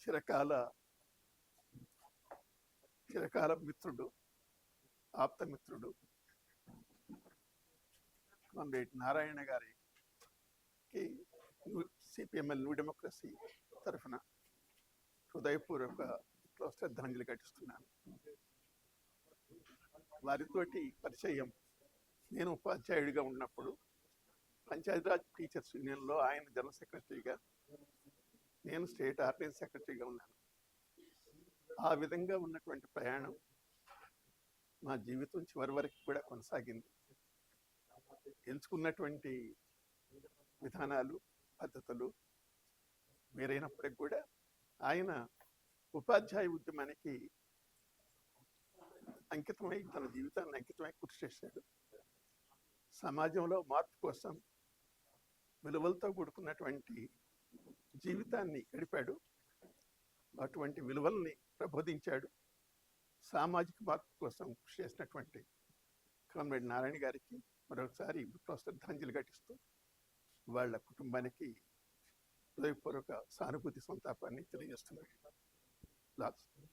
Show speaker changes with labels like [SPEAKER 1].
[SPEAKER 1] చిరకాల చిరకాల మిత్రుడు ఆప్త మిత్రుడు కామ్రేడ్ నారాయణ గారికి సిపిఎంఎల్ న్యూ డెమోక్రసీ తరఫున హృదయపూర్వక శ్రద్ధాంజలి ఘటిస్తున్నాను. వారితోటి పరిచయం నేను ఉపాధ్యాయుడిగా ఉన్నప్పుడు పంచాయతీరాజ్ టీచర్స్ యూనియన్లో ఆయన జనరల్ సెక్రటరీగా నేను స్టేట్ ఆర్మీ సెక్రటరీగా ఉన్నాను. ఆ విధంగా ఉన్నటువంటి ప్రయాణం మా జీవితం చివరి వరకు కూడా కొనసాగింది. ఎంచుకున్నటువంటి విధానాలు పద్ధతులు వేరైనప్పటికి కూడా ఆయన ఉపాధ్యాయ ఉద్యమానికి అంకితమై తన జీవితాన్ని అంకితమై కృషి చేశాడు. సమాజంలో మార్పు కోసం విలువలతో కూడుకున్నటువంటి జీవితాన్ని గడిపాడు. అటువంటి విలువల్ని ప్రబోధించాడు. సామాజిక మార్పు కోసం కృషి చేసినటువంటి కామ్రేడ్ నారాయణ గారికి మరొకసారి విప్లవ శ్రద్ధాంజలి ఘటిస్తూ వాళ్ళ కుటుంబానికి హృదయపూర్వక సానుభూతి సంతాపాన్ని తెలియజేస్తున్నాడు. లాస్ట్.